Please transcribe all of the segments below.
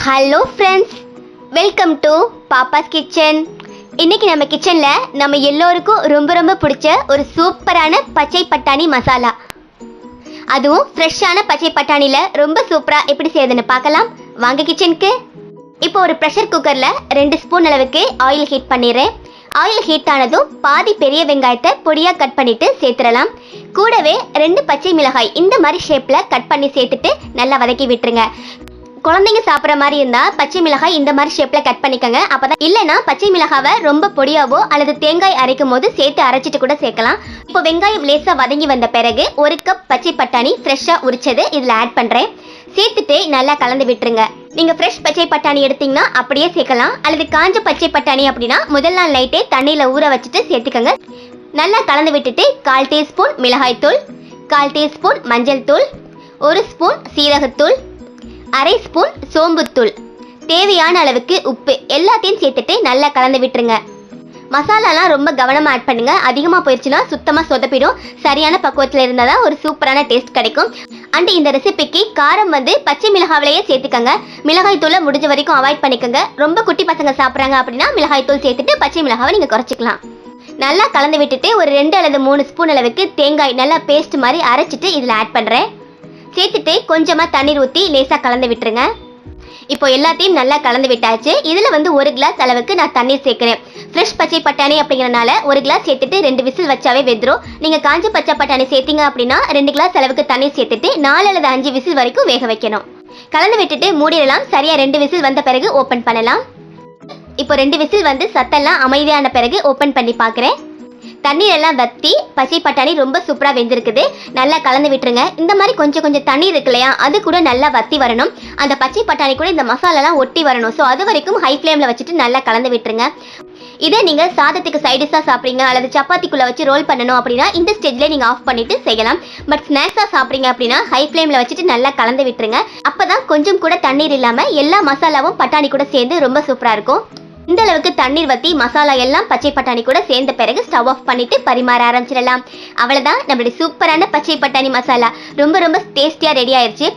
Hello friends welcome to Pappa's kitchen இன்னைக்கு நம்ம கிச்சனில் நம்ம எல்லோருக்கும் ரொம்ப ரொம்ப பிடிச்ச ஒரு சூப்பரான பச்சை பட்டாணி மசாலா. அதுவும் ஃப்ரெஷ்ஷான பச்சை பட்டாணியில் ரொம்ப சூப்பராக எப்படி செய்யுதுன்னு பார்க்கலாம். வாங்க கிச்சனுக்கு இப்போ ஒரு ப்ரெஷர் குக்கரில் ரெண்டு ஸ்பூன் அளவுக்கு ஆயில் ஹீட் பண்ணிடுறேன். ஆயில் ஹீட் ஆனதும் பாதி பெரிய வெங்காயத்தை பொடியாக கட் பண்ணிவிட்டு சேர்த்துடலாம். கூடவே ரெண்டு பச்சை மிளகாய் இந்த மாதிரி ஷேப்பில் கட் பண்ணி சேர்த்துட்டு நல்லா வதக்கி விட்டுருங்க. குழந்தைங்க சாப்பிட்ற மாதிரி இருந்தால் பச்சை மிளகாய் இந்த மாதிரி ஷேப்பில் கட் பண்ணிக்கோங்க. அப்போ தான் இல்லைனா பச்சை மிளகாவை ரொம்ப பொடியாவோ அல்லது தேங்காய் அரைக்கும் போது சேர்த்து அரைச்சிட்டு கூட சேர்க்கலாம். இப்போ வெங்காயம் லேசாக வதங்கி வந்த பிறகு ஒரு கப் பச்சை பட்டாணி ஃப்ரெஷ்ஷாக உரிச்சது இதில் ஆட் பண்ணுறேன் சேர்த்துட்டு நல்லா கலந்து விட்டுருங்க. நீங்கள் ஃப்ரெஷ் பச்சை பட்டாணி எடுத்தீங்கன்னா அப்படியே சேர்க்கலாம். அல்லது காஞ்ச பச்சை பட்டாணி அப்படின்னா முதல் நாள் நைட்டே தண்ணியில் ஊற வச்சுட்டு சேர்த்துக்கோங்க. நல்லா கலந்து விட்டுட்டு கால் டீஸ்பூன் மிளகாய்த்தூள் கால் டீஸ்பூன் மஞ்சள் தூள் ஒரு ஸ்பூன் சீரகத்தூள் அரை ஸ்பூன் சோம்புத்தூள் தேவையான அளவுக்கு உப்பு. எல்லாத்தையும் சேர்த்துட்டு நல்லா கலந்து விட்டுருங்க. மசாலாலாம் ரொம்ப கவனமாக ஆட் பண்ணுங்கள் அதிகமாக போயிடுச்சுன்னா சுத்தமாக சொதப்பிடும். சரியான பக்குவத்தில் இருந்தால் தான் ஒரு சூப்பரான டேஸ்ட் கிடைக்கும். அண்ட் இந்த ரெசிபிக்கு காரம் வந்து பச்சை மிளகாவிலேயே சேர்த்துக்கோங்க. மிளகாய் தூளை முடிஞ்ச வரைக்கும் அவாய்ட் பண்ணிக்கோங்க. ரொம்ப குட்டி பசங்க சாப்பிட்றாங்க அப்படின்னா மிளகாய் தூள் சேர்த்துட்டு பச்சை மிளகாவை நீங்கள் குறைச்சிக்கலாம். நல்லா கலந்து விட்டுட்டு ஒரு ரெண்டு அல்லது மூணு ஸ்பூன் அளவுக்கு தேங்காய் நல்லா பேஸ்ட் மாதிரி அரைச்சிட்டு இதில் ஆட் பண்ணுறேன் சேர்த்துட்டு கொஞ்சமாக தண்ணீர் ஊற்றி லேசாக கலந்து விட்டுருங்க. இப்போ எல்லாத்தையும் நல்லா கலந்து விட்டாச்சு. இதில் வந்து ஒரு கிளாஸ் அளவுக்கு நான் தண்ணீர் சேர்க்குறேன். ஃப்ரெஷ் பச்சை பட்டாணி அப்படிங்கிறனால ஒரு கிளாஸ் சேர்த்துட்டு ரெண்டு விசில் வச்சாவே வெந்துடும் நீங்கள் காஞ்ச பச்சை பட்டாணி சேர்த்தீங்க அப்படின்னா ரெண்டு கிளாஸ் அளவுக்கு தண்ணீர் சேர்த்துட்டு நாலு அல்லது அஞ்சு விசில் வரைக்கும் வேக வைக்கணும். கலந்து விட்டுட்டு மூடிடலாம். சரியாக ரெண்டு விசில் வந்த பிறகு ஓப்பன் பண்ணலாம். இப்போ ரெண்டு விசில் வந்து சத்தெல்லாம் அமைதியான பிறகு ஓப்பன் பண்ணி பார்க்குறேன். தண்ணீர் எல்லாம் வத்தி பச்சை பட்டாணி ரொம்ப சூப்பராக வெந்திருக்குது. நல்லா கலந்து விட்டுருங்க. இந்த மாதிரி கொஞ்சம் கொஞ்சம் தண்ணீர் இருக்கு இல்லையா? அது கூட நல்லா வத்தி வரணும். அந்த பச்சை பட்டாணி கூட இந்த மசாலாலாம் ஒட்டி வரணும். ஸோ அது வரைக்கும் ஹை ஃப்ளேமில் வச்சுட்டு நல்லா கலந்து விட்டுருங்க. இதே நீங்கள் சாதத்துக்கு சைடிஷாக சாப்பிட்றீங்க அல்லது சப்பாத்திக்குள்ளே வச்சு ரோல் பண்ணணும் அப்படின்னா இந்த ஸ்டேஜ்லேயே நீங்கள் ஆஃப் பண்ணிட்டு செய்யலாம். பட் ஸ்நாக்ஸாக சாப்பிட்றீங்க அப்படின்னா ஹை ஃப்ளேமில் வச்சுட்டு நல்லா கலந்து விட்டுருங்க. அப்போ தான் கொஞ்சம் கூட தண்ணீர் இல்லாமல் எல்லா மசாலாவும் பட்டாணி கூட சேர்ந்து ரொம்ப சூப்பராக இருக்கும். இந்த அளவுக்கு தண்ணீர் வத்தி மசாலா எல்லாம் பச்சை பட்டாணி கூட சேர்ந்த பிறகு ஸ்டவ் ஆஃப் பண்ணிட்டு பரிமாற ஆரம்பிச்சிடலாம். அவ்வளவுதான் நம்மளுடைய சூப்பரான பச்சை பட்டாணி மசாலா. ரொம்ப ரொம்ப டேஸ்டியா ரெடி ஆயிருச்சு.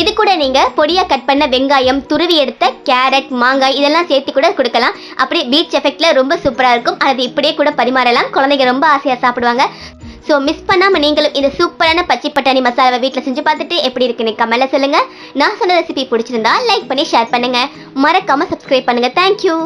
இது கூட நீங்க பொடியா கட் பண்ண வெங்காயம் துருவி எடுத்த கேரட் மாங்காய் இதெல்லாம் சேர்த்து கூட கொடுக்கலாம். அப்படியே பீச் எஃபெக்ட்ல ரொம்ப சூப்பரா இருக்கும். அது இப்படியே கூட பரிமாறலாம். குழந்தைங்க ரொம்ப ஆசையா சாப்பிடுவாங்க. ஸோ மிஸ் பண்ணாமல் நீங்களும் இந்த சூப்பரான பச்சை பட்டாணி மசாலாவை வீட்டில் செஞ்சு பார்த்துட்டு எப்படி இருக்குன்னு கமெண்ட்ல சொல்லுங்க. நான் சொன்ன ரெசிபி பிடிச்சிருந்தா லைக் பண்ணி ஷேர் பண்ணுங்க. மறக்காம சப்ஸ்கிரைப் பண்ணுங்க. தேங்க்யூ